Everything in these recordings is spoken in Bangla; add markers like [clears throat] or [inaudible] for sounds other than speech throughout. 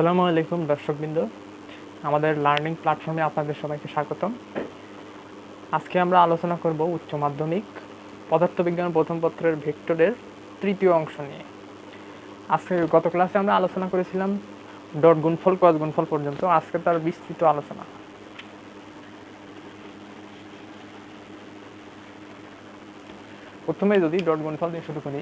আসসালামু আলাইকুম দর্শকবৃন্দ। আমাদের লার্নিং প্ল্যাটফর্মে আপনাদের সবাইকে স্বাগতম। আজকে আমরা আলোচনা করব উচ্চ মাধ্যমিক পদার্থবিজ্ঞান প্রথম পত্রের ভেক্টরের তৃতীয় অংশ নিয়ে। আজকে গত ক্লাসে আমরা আলোচনা করেছিলাম ডট গুণফল ক্রস গুণফল পর্যন্ত। আজকে তার বিস্তৃত আলোচনা। প্রথমে যদি ডট গুণফল দিয়ে শুরু করি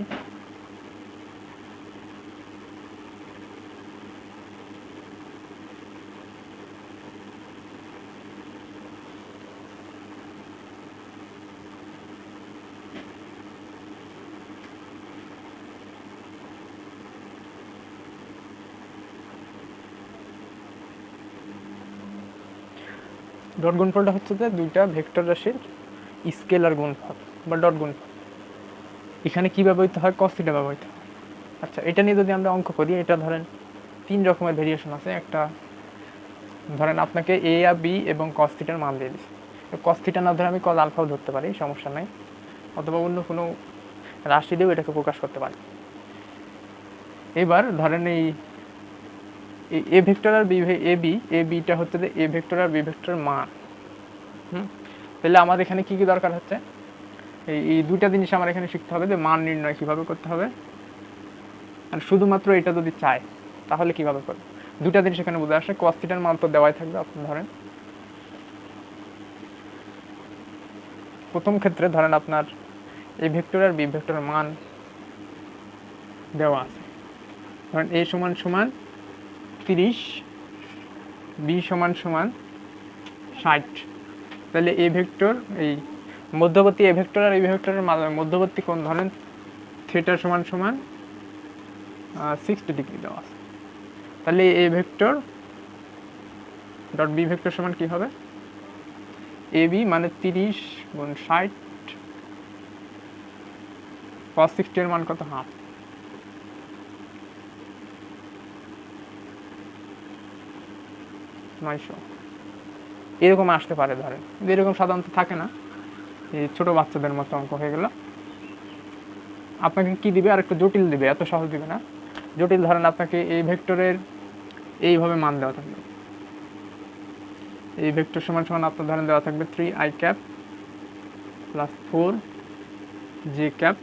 ডট গুণফলটা হচ্ছে যে দুইটা ভেক্টর রাশির স্কেলার গুণফল, বা ডট গুণফল। এখানে কী ব্যবহৃত হয়? কস থিটা ব্যবহৃত হয়। আচ্ছা এটা নিয়ে যদি আমরা অঙ্ক করি, এটা ধরেন তিন রকমের ভেরিয়েশন আছে। একটা, ধরেন আপনাকে এ আর বি এবং কস থিটার মান দিয়ে দিচ্ছে কস থিটা না ধরে আমি কস আলফাও ধরতে পারি, সমস্যা নাই। অথবা অন্য কোনো রাশি দিয়েও এটাকে প্রকাশ করতে পারি। এবার ধরেন এই A vector R B A B A beta হচ্ছে যে এ ভেক্টর আর বি ভেক্টর মান। হুম? তাহলে আমাদের এখানে কি কি দরকার হচ্ছে? এই এই দুইটা জিনিস আমার এখানে শিখতে হবে যে মান নির্ণয় কীভাবে করতে হবে। আর শুধুমাত্র এটা যদি চায় তাহলে কীভাবে করবে? দুটা জিনিস এখানে বুঝে আসে। কস্তিটার মান তো দেওয়াই থাকবে আপনি ধরেন। প্রথম ক্ষেত্রে ধরেন আপনার এই ভেক্টর আর বি ভেক্টরের মান দেওয়া আছে। ধরেন এ সমান সমান তিরিশ, বি সমান সমান ষাট। তাহলে এ ভেক্টর, এই মধ্যবর্তী এ ভেক্টর আর এই ভেক্টরের মধ্যবর্তী কোণ ধরেন থিটা সমান সমান সিক্সটি ডিগ্রি দেওয়া আছে। তাহলে A vector dot B vector সমান কি হবে? এ বি মানে তিরিশ গুণ ষাট কস সিক্সটি এর মান কত? হাফ। নয়শো। এরকম আসতে পারে ধরেন। কিন্তু এরকম সাধারণত থাকে না। এই ছোট বাচ্চাদের মতো অঙ্ক হয়ে গেল। আপনাকে কি দিবে? আর একটু জটিল দিবে, এত সহজ দিবে না। জটিল ধরেন আপনাকে এই ভেক্টরের এইভাবে মান দেওয়া থাকবে। এই ভেক্টর সমান সমান আপনার ধরেন দেওয়া থাকবে three I cap plus four J cap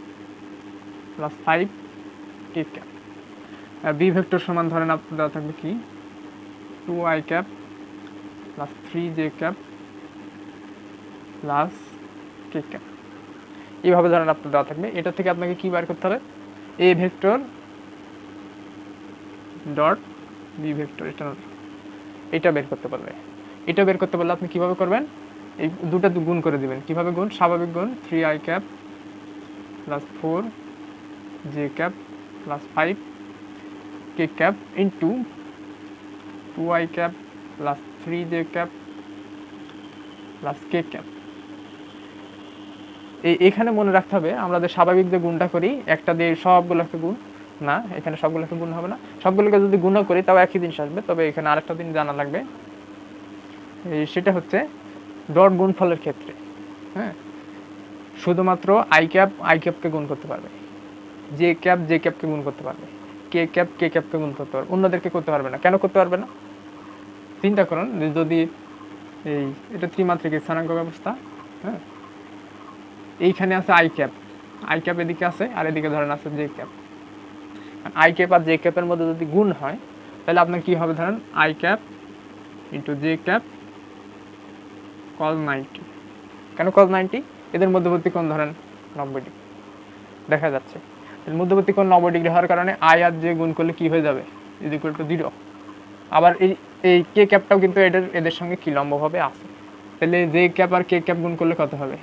plus five K cap B vector সমান ধরেন আপনার দেওয়া থাকবে কি? Two I cap plus three J cap plus K cap এইভাবে ধরেন আপনার দেওয়া থাকবে। এটা থেকে আপনাকে কি বার করতে হবে? A vector dot B vector এটা এটা বের করতে পারবে। এটা বের করতে পারলে আপনি কীভাবে করবেন? এই দুটা গুণ করে দিবেন। কীভাবে গুণ? স্বাভাবিক গুণ three I cap plus four J cap plus five K cap into two I cap plus three J cap plus K cap এই এখানে মনে রাখতে হবে, আমরা যে স্বাভাবিক যে গুণটা করি, একটা দিয়ে সবগুলোকে গুণ, না, এখানে সবগুলোকে গুণ হবে না। সবগুলোকে যদি গুণও করি, তাও একই জিনিস আসবে, তবে এখানে আরেকটা দিন জানা লাগবে। সেটা হচ্ছে ডট গুণফলের ক্ষেত্রে হ্যাঁ? শুধুমাত্র আই ক্যাপ আই ক্যাপকে গুণ করতে পারবে। জে ক্যাপ জে ক্যাপকে গুণ করতে পারবে। কে ক্যাপ কে ক্যাপকে গুণ করতে পারবে। অন্যদেরকে করতে পারবে না। কেন করতে পারবে না? চিন্তা করুন যদি এই এটা ত্রিমাত্রিক স্থানাঙ্ক ব্যবস্থা হ্যাঁ? এইখানে আছে আই ক্যাপ আই ক্যাপ এদিকে আছে আর এদিকে ধরেন আছে জে ক্যাপ আই ক্যাপ আর জে ক্যাপের মধ্যে যদি গুণ হয়, তাহলে আপনার কি হবে ধরেন? I cap into J cap call ninety কেন কল নাইনটি এদের মধ্যবর্তী কোণ ধরেন নব্বই ডিগ্রি দেখা যাচ্ছে। মধ্যবর্তী কোণ নব্বই ডিগ্রি হওয়ার কারণে আই আর জে গুণ করলে কি হয়ে যাবে? ইজ ইকুয়াল টু জিরো আবার এই এই কে ক্যাপটাও কিন্তু এদের এদের সঙ্গে কি লম্বভাবে আছে তাহলে জে ক্যাপ আর কে ক্যাপ গুণ করলে কত হবে?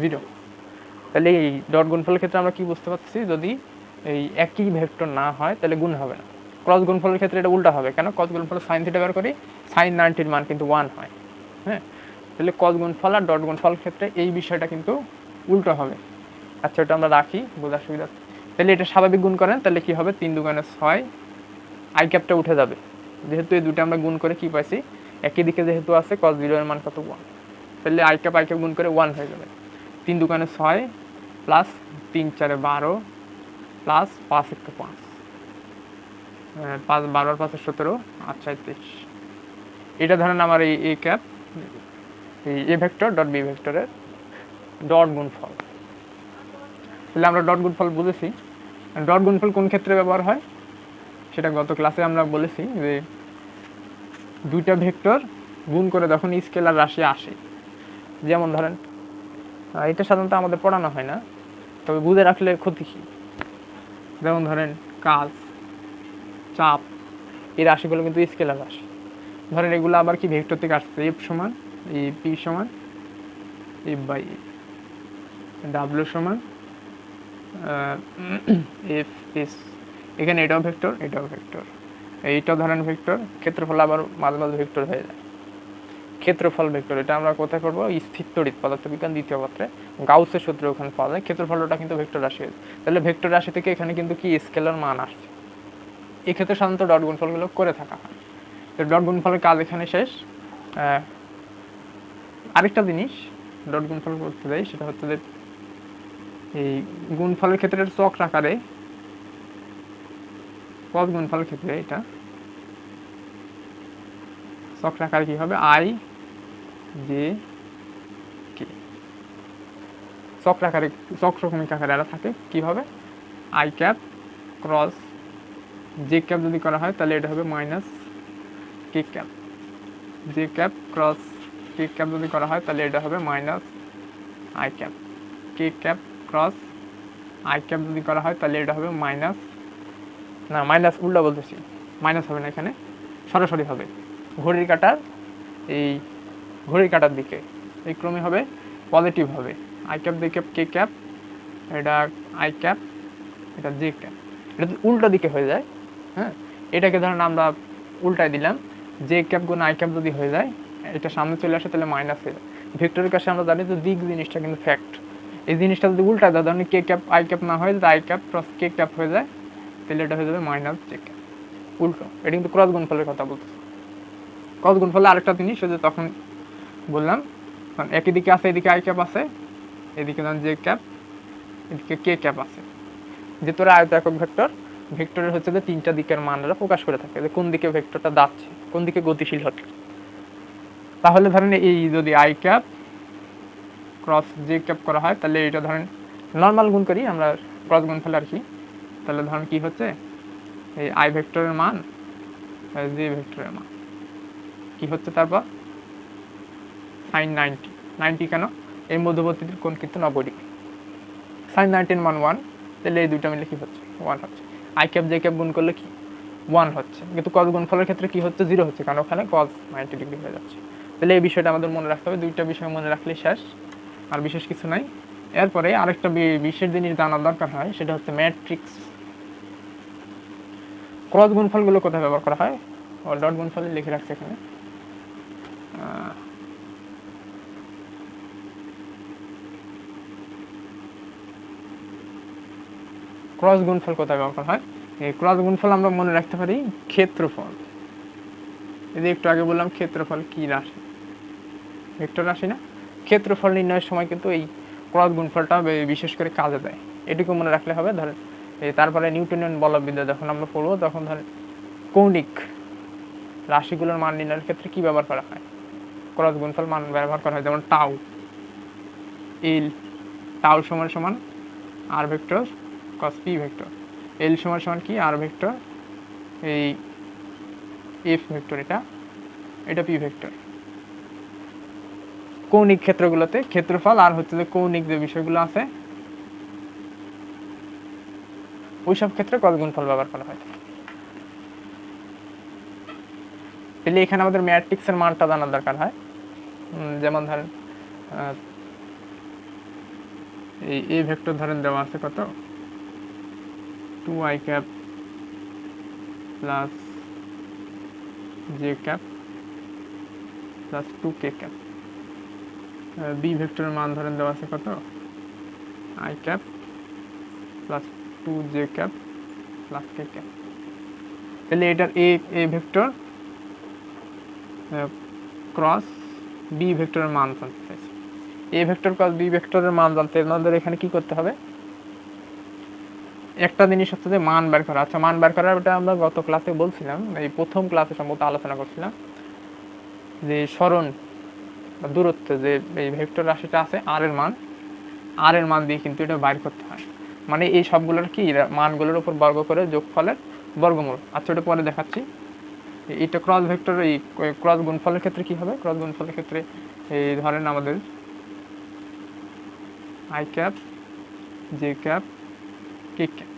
জিরো তাহলে এই ডট গুণফলের ক্ষেত্রে আমরা কি বুঝতে পারছি যদি এই একই ভেক্টর না হয়, তাহলে গুণ হবে না। ক্রস গুণফলের ক্ষেত্রে এটা উল্টা হবে। কেন? ক্রস গুণফলের সাইন থিটা বের করি সাইন নাইনটির মান কিন্তু ওয়ান হয়। হ্যাঁ? তাহলে ক্রস গুণফল আর ডট গুণফল ক্ষেত্রে এই বিষয়টা কিন্তু উল্টো হবে। আচ্ছা এটা আমরা রাখি বোঝার সুবিধা। তাহলে এটা স্বাভাবিক গুণ করেন, তাহলে কি হবে? তিন দুগানে ছয় আই ক্যাপটা উঠে যাবে। যেহেতু এই দুটো আমরা গুণ করে কি পাইছি? একই দিকে যেহেতু আছে কস জিরো এর মান কত? ওয়ান তাহলে আই ক্যাপ আই ক্যাপ গুণ করে ওয়ান হয়ে যাবে। তিন দোকানে ছয় প্লাস তিন চারে বারো প্লাস পাঁচ একটা পাঁচ। পাঁচ বারোর পাঁচের সতেরো আর সাঁত্রিশ এটা ধরেন আমার এই এ ক্যাপ এই এ ভেক্টর ডট বি ভেক্টরের ডট গুণফল। তাহলে আমরা ডট গুণফল বুঝেছি। ডট গুণফল কোন ক্ষেত্রে ব্যবহার হয়? সেটা গত ক্লাসে আমরা বলেছি যে দুইটা ভেক্টর গুণ করে যখন স্কেলার রাশি আসে, যেমন ধরেন এটা সাধারণত আমাদের পড়ানো হয় না, তবে বুঝে রাখলে ক্ষতি কী? যেমন ধরেন, কাজ, চাপ, এই রাশিগুলো কিন্তু স্কেলার রাশি। ধরেন এগুলো আবার কি ভেক্টর থেকে আসছে? এফ সমান, এই পি সমান এফ বাই ডাব্লিউ সমান এফ এস [clears throat] এখানে এটাও ভেক্টর এটাও ভেক্টর। এইটাও ধরেন ভেক্টর, ক্ষেত্রফল আবার মাঝে মাঝে ভেক্টর হয়ে যায়। ক্ষেত্রফল ভেক্টর, এটা আমরা কোথায় করব? স্থিরতড়িৎ পদার্থবিজ্ঞান দ্বিতীয় পত্রে। গাউসের সূত্র ওখানে পাওয়া যায়। ক্ষেত্রফলটা কিন্তু ভেক্টর রাশি হয়েছে। তাহলে ভেক্টর রাশি থেকে এখানে কিন্তু কি? স্কেলার মান আসছে। এক্ষেত্রে সাধারণত ডট গুণফলগুলো করে থাকা হয়। তো ডট গুণফলের কাজ এখানে শেষ। আরেকটা জিনিস ডট গুণফল করতে যাই সেটা হচ্ছে যে এই গুণফলের ক্ষেত্রে চক্র আকারে পদ গুণফলের ক্ষেত্রে এটা। চক্র আকারে কি হবে? I, J, K. চক্র আকারে চক্রক্রমিক আকারে এরা থাকে। কীভাবে I cap, cross, J cap যদি করা হয়, তাহলে এটা হবে minus K cap. J cap, cross, K cap যদি করা হয়, তাহলে এটা হবে minus I cap. K cap, cross, I cap যদি করা হয়, তাহলে এটা হবে মাইনাস না মাইনাস উল্টা বলতেছি। মাইনাস হবে না এখানে, সরাসরি হবে। ঘড়ির কাটার, এই ঘড়ির কাটার দিকে। এই ক্রমে হবে পজিটিভ হবে। আই ক্যাপ দিয়ে ক্যাপ কে ক্যাপ এটা আই ক্যাপ এটা জে ক্যাপ এটা উল্টো দিকে হয়ে যায় হ্যাঁ এটাকে ধরেন আমরা উল্টায় দিলাম জে ক্যাপ গুণ আই ক্যাপ যদি হয়ে যায়, এটা সামনে চলে আসে, তাহলে মাইনাস হয়ে যায়। ভেক্টরের কাছে আমরা জানি যে দিক জিনিসটা কিন্তু ফ্যাক্ট এই জিনিসটা যদি উল্টায় দেয়, ধরেন কে ক্যাপ আই ক্যাপ না হয়ে যদি I cap cross K cap হয়ে যায় তাহলে এটা হয়ে যাবে মাইনাস জে ক্যাপ উল্টো, এটা কিন্তু ক্রস গুণফলের কথা বলতেছে ক্রস গুণফলে আরেকটা জিনিস যে তখন বললাম কারণ একই দিকে আছে, এদিকে আই ক্যাপ আছে, এদিকে ধরেন জে ক্যাপ এদিকে কে ক্যাপ আছে। যে তোরা আয়ত একক ভেক্টর, ভেক্টরের হচ্ছে যে তিনটা দিকের মানরা প্রকাশ করে থাকে, যে কোন দিকে ভেক্টরটা যাচ্ছে, কোন দিকে গতিশীল হচ্ছে। তাহলে ধরেন এই যদি I cap cross J cap করা হয়, তাহলে এটা ধরেন নর্মাল গুণ করি, আমরা ক্রস গুণ ফেলে আর কি তাহলে ধরেন কি হচ্ছে? এই আই ভেক্টরের মান জি ভেক্টরের মান। কি হচ্ছে তারপর? সাইন নাইনটি নাইনটি কেন? এই মধ্যবর্তীটির কোন কিন্তু নব্বই ডিগ্রি। সাইন নাইনটিন মান ওয়ান তাহলে এই দুইটা মিলে কি হচ্ছে? ওয়ান হচ্ছে। আই ক্যাপ জে ক্যাপ গুণ করলে কি? ওয়ান হচ্ছে। কিন্তু কজ গুণফলের ক্ষেত্রে কি হচ্ছে? জিরো হচ্ছে, কারণ ওখানে কজ নাইনটি ডিগ্রি হয়ে যাচ্ছে। তাহলে এই বিষয়টা আমাদের মনে রাখতে হবে। দুইটা বিষয় মনে রাখলে শেষ। আর বিশেষ কিছু নাই। এরপরে আরেকটা বিশেষ জিনিস জানার দরকার হয়, সেটা হচ্ছে ম্যাট্রিক্স ক্রস গুণফলগুলো কোথায় ব্যবহার করা হয়? ও ডট গুণফল লিখে রাখছে এখানে। ক্রস গুণফল কোথায় ব্যবহার করা হয়? এই ক্রস গুণফল আমরা মনে রাখতে পারি ক্ষেত্রফল। এই যে একটু আগে বললাম ক্ষেত্রফল কি রাশি? ভেক্টর রাশি না? ক্ষেত্রফল নির্ণয়ের সময় কিন্তু এই ক্রস গুণফলটা বিশেষ করে কাজে দেয়। এটুকু মনে রাখলে হবে। ধরেন তারপরে নিউটনিয়ান বলবিদ্যা যখন আমরা পড়ব, তখন ধরেন কৌণিক রাশিগুলোর মান নির্ণয়ের ক্ষেত্রে কী ব্যবহার করা হয়? ক্রস গুণফল মান ব্যবহার করা হয়, যেমন টাউ এল টাউ সমান সমান R vector cos P vector L সমান সমান কি? আর ভেক্টর এই এফ ভেক্টর এটা এটা পি ভেক্টর কৌণিক ক্ষেত্রগুলোতে ক্ষেত্রফল আর হচ্ছে যে কৌণিক যে বিষয়গুলো আছে ওইসব ক্ষেত্রে কত গুণফল ব্যবহার করা হয়? তাহলে এখানে আমাদের ম্যাট্রিক্সের মানটা জানার দরকার হয়। যেমন ধরেন এই এ ভেক্টর ধরেন দেওয়া আছে কত? Two I cap plus J cap plus two K cap B ভেক্টরের মান ধরেন দেওয়া আছে কত? I cap plus two J cap plus K cap তাহলে এটার A A vector cross B ভেক্টরের মান জানতে চাইছি। এ ভেক্টর ক্রস বি ভেক্টরের মান জানতে আমাদের এখানে কি করতে হবে? একটা জিনিস হচ্ছে যে মান বের করা। আচ্ছা মান বের করার ওটা আমরা গত ক্লাসে বলছিলাম, এই প্রথম ক্লাসে সম্ভবত আলোচনা করছিলাম যে স্মরণ দূরত্ব যে এই ভেক্টর রাশিটা আছে আর এর মান আর এর মান দিয়ে কিন্তু এটা বাইর করতে হয়। মানে এই সবগুলোর কি মানগুলোর উপর বর্গ করে যোগফলের বর্গমূল। আচ্ছা ওটা পরে দেখাচ্ছি। এটা ক্রস ভেক্টর এই ক্রস গুণফলের ক্ষেত্রে কি হবে? ক্রস গুণফলের ক্ষেত্রে এই ধরেন আমাদের I cap J cap K cap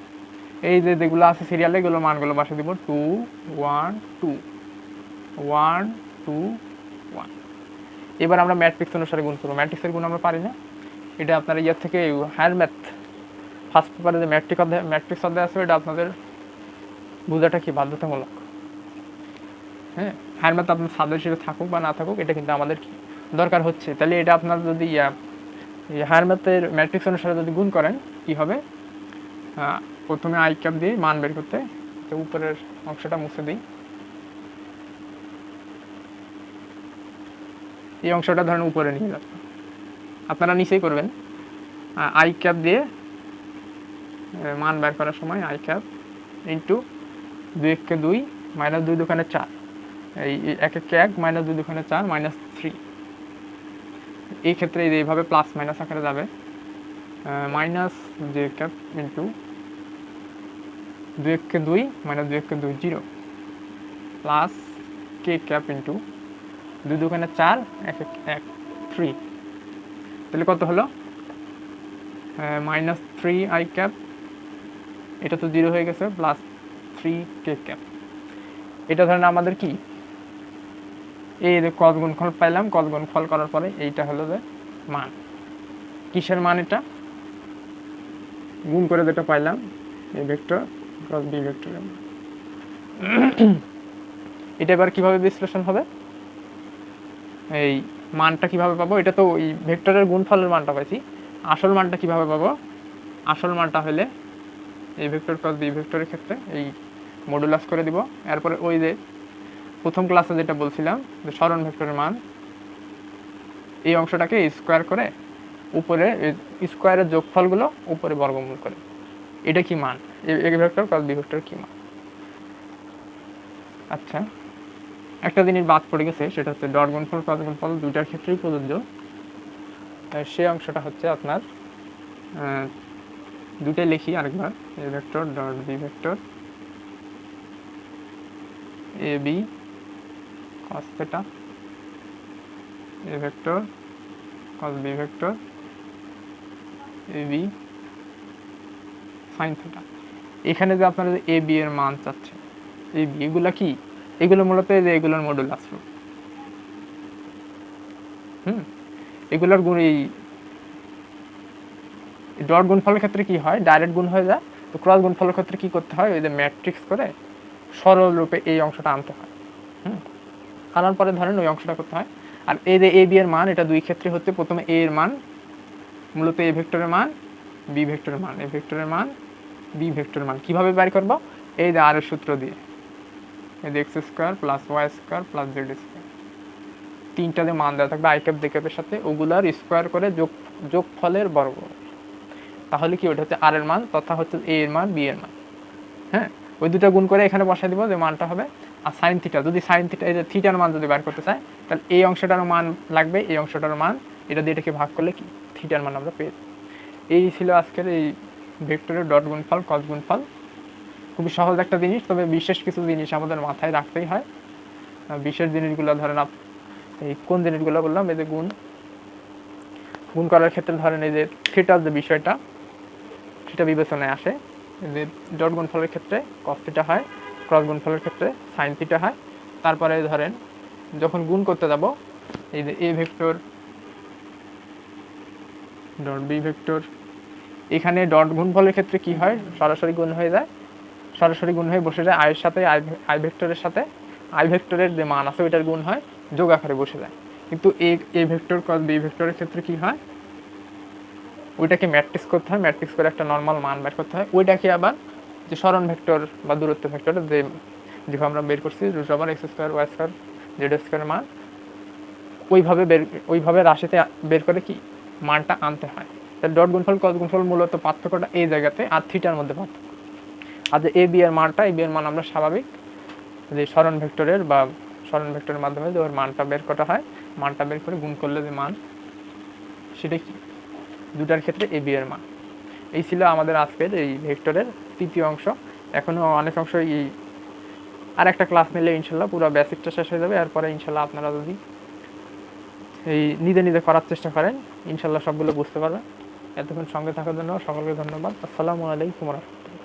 এই যে যেগুলো আছে সিরিয়ালে এগুলো মানগুলো বসে দিব two one two one two one এবার আমরা ম্যাট্রিক্স অনুসারে গুণ করব। ম্যাট্রিক্সের গুণ আমরা পারি না। এটা আপনার ইয়ার থেকে হায়ার ম্যাথ ফার্স্ট পেপারে যে ম্যাট্রিক অধ্যায় ম্যাট্রিক্স অধ্যায় আসবে এটা আপনাদের বোঝাটা কি বাধ্যতামূলক? হ্যাঁ ম্যাথ আপনার সাবজেক্ট হিসেবে থাকুক বা না থাকুক, এটা কিন্তু আমাদের দরকার হচ্ছে। তাহলে এটা আপনার যদি হায়ার ম্যাথের ম্যাট্রিক্স অনুসারে যদি গুণ করেন, কি হবে? প্রথমে আই ক্যাপ দিয়ে মান বের করতে, তো উপরের অংশটা মুছে দিই। এই অংশটা ধরেন উপরে নিয়ে যাচ্ছে। আপনারা নিচেই করবেন। আই ক্যাপ দিয়ে মান বের করার সময় আই ক্যাপ ইন্টু দুই এককে দুই মাইনাস দুই দোকানে চার। এই এক একে এক মাইনাস দুই দোকানে চার মাইনাস থ্রি এই ক্ষেত্রে এইভাবে প্লাস মাইনাস আকারে যাবে মাইনাস জে ক্যাপ ইন্টু দুই এককে দুই মাইনাস দুই এককে দুই zero plus K cap into দুই দোকানে চার, এক এক এক থ্রি তাহলে কত হলো? মাইনাস থ্রি আই ক্যাপ এটা তো জিরো হয়ে গেছে প্লাস থ্রি কে ক্যাপ এটা ধরেন আমাদের কি? এই কত গুণফল পাইলাম কত গুণফল করার পরে এইটা হলো যে মান। কিসের মান এটা? গুণ করে যেটা পাইলাম, এই ভেক্টর ক্রস বি ভেক্টরের মান। এটা এবার কীভাবে বিশ্লেষণ হবে? এই মানটা কীভাবে পাবো? এটা তো ওই ভেক্টরের গুণফলের মানটা পাইছি। আসল মানটা কীভাবে পাবো? আসল মানটা হলে এই ভেক্টর ক্রস বি ভেক্টরের ক্ষেত্রে এই মডুলাস করে দিব। এরপরে ওই যে প্রথম ক্লাসে যেটা বলছিলাম, যে স্মরণ ভেক্টরের মান, এই অংশটাকে স্কোয়ার করে উপরে স্কোয়ারের যোগফলগুলো উপরে বর্গমূল করে। এটা কি মান? A vector cross B vector কি মান? আচ্ছা একটা জিনিস বাদ পড়ে গেছে, সেটা হচ্ছে ডট গুণফল ক্রস গুণফল দুইটার ক্ষেত্রেই প্রযোজ্য। সেই অংশটা হচ্ছে আপনার দুটাই লিখি আরেকবার। A vector dot B vector A B cos theta. A vector, cos vector. A, b, sin theta. এখানে যে আপনারা এ বি এর মান চাচ্ছেন এ বি এগুলো কি? এগুলো মূলত যে এগুলোর মডুল আসলো হুম? এগুলোর গুণ এই ডট গুণফলের ক্ষেত্রে কি হয়? ডাইরেক্ট গুণ হয়ে যায়। তো ক্রস গুণফলের ক্ষেত্রে কি করতে হয়? ওই যে ম্যাট্রিক্স করে সরল রূপে এই অংশটা আনতে হয়। হুম? আনার পরে ধরেন ওই অংশটা করতে হয়। আর এই যে এ, বি এর মান, এটা দুই ক্ষেত্রে হচ্ছে। প্রথমে এ এর মান, মূলত এ ভেক্টরের মান, বি ভেক্টরের মান। এ ভেক্টরের মান, বি ভেক্টরের মান। কীভাবে বের করব? এই যে আর এর সূত্র দিয়ে। এই যে X square plus Y square plus Z square. তিনটা যে মান দেওয়া থাকবে, আই ক্যাপ ক্যাপের সাথে, ওগুলার স্কোয়ার করে যোগ যোগফলের বর্গ। তাহলে কি ওটা হচ্ছে আর এর মান, তথা হচ্ছে এ এর মান বি এর মান। হ্যাঁ? ওই দুটো গুণ করে এখানে বসাই দিব যে মানটা হবে আর সাইন থিটা যদি সাইন থিটা এই যে থিটার মান যদি বের করতে চাই তাহলে এই অংশটার মান লাগবে, এই অংশটার মান, এটা দিয়ে এটাকে ভাগ করলে কি থিটার মান আমরা পেয়ে। এই ছিল আজকের এই ভেক্টরের ডট গুণফল কস গুণফল। খুবই সহজ একটা জিনিস, তবে বিশেষ কিছু জিনিস আমাদের মাথায় রাখতেই হয়। বিশেষ জিনিসগুলো ধরেন এই কোন জিনিসগুলো বললাম, এই যে গুণ। গুণ করার ক্ষেত্রে ধরেন এই যে থিটার যে বিষয়টা সেটা বিবেচনায় আসে যে ডট গুণফলের ক্ষেত্রে কস থিটা হয় ক্রস গুণফলের ক্ষেত্রে সাইন থিটা হয়। তারপরে ধরেন যখন গুণ করতে যাব, এই যে A vector dot B vector এখানে ডট গুণফলের ক্ষেত্রে কি হয়? সরাসরি গুণ হয়ে যায়। সরাসরি গুণ হয়ে বসে যায় আয়ের সাথে আই ভেক্টরের সাথে। আই ভেক্টরের যে মান আছে, ওইটার গুণ হয় যোগ আকারে বসে যায়। কিন্তু A A vector cross B ভেক্টরের ক্ষেত্রে কি হয়? ওইটাকে ম্যাট্রিক্স করতে হয়। ম্যাট্রিক্স করে একটা নর্মাল মান বের করতে হয়। ওইটাকে আবার যে স্মরণ ভেক্টর বা দূরত্ব ভেক্টর, যে যেভাবে আমরা বের করছি, root X square, Y square, Z square মান, ওইভাবে বের, ওইভাবে রাশিতে বের করে কি মানটা আনতে হয়। তাহলে ডট গুণফল কস গুণফল মূলত পার্থক্যটা এই জায়গাতে আর থিটার মধ্যে পার্থক্য। আর যে এ বি এর মানটা এ বি এর মান আমরা স্বাভাবিক যে স্মরণ ভেক্টরের বা স্মরণ ভেক্টরের মাধ্যমে যে ওর মানটা বের করা হয়, মানটা বের করে গুণ করলে যে মান, সেটা কি? দুটার ক্ষেত্রে এ বি এর মান। এই ছিল আমাদের আজকের এই ভেক্টরের তৃতীয় অংশ। এখনও অনেক অংশ এই আর একটা ক্লাস নিলে ইনশাল্লাহ পুরো বেসিকটা শেষ হয়ে যাবে। এরপরে ইনশাল্লাহ আপনারা যদি এই নিজে নিজে করার চেষ্টা করেন, ইনশাল্লাহ সবগুলো বুঝতে পারবেন। এতক্ষণ সঙ্গে থাকার জন্য সকলকে ধন্যবাদ। আসসালামু আলাইকুম রহমতুল্লাহ।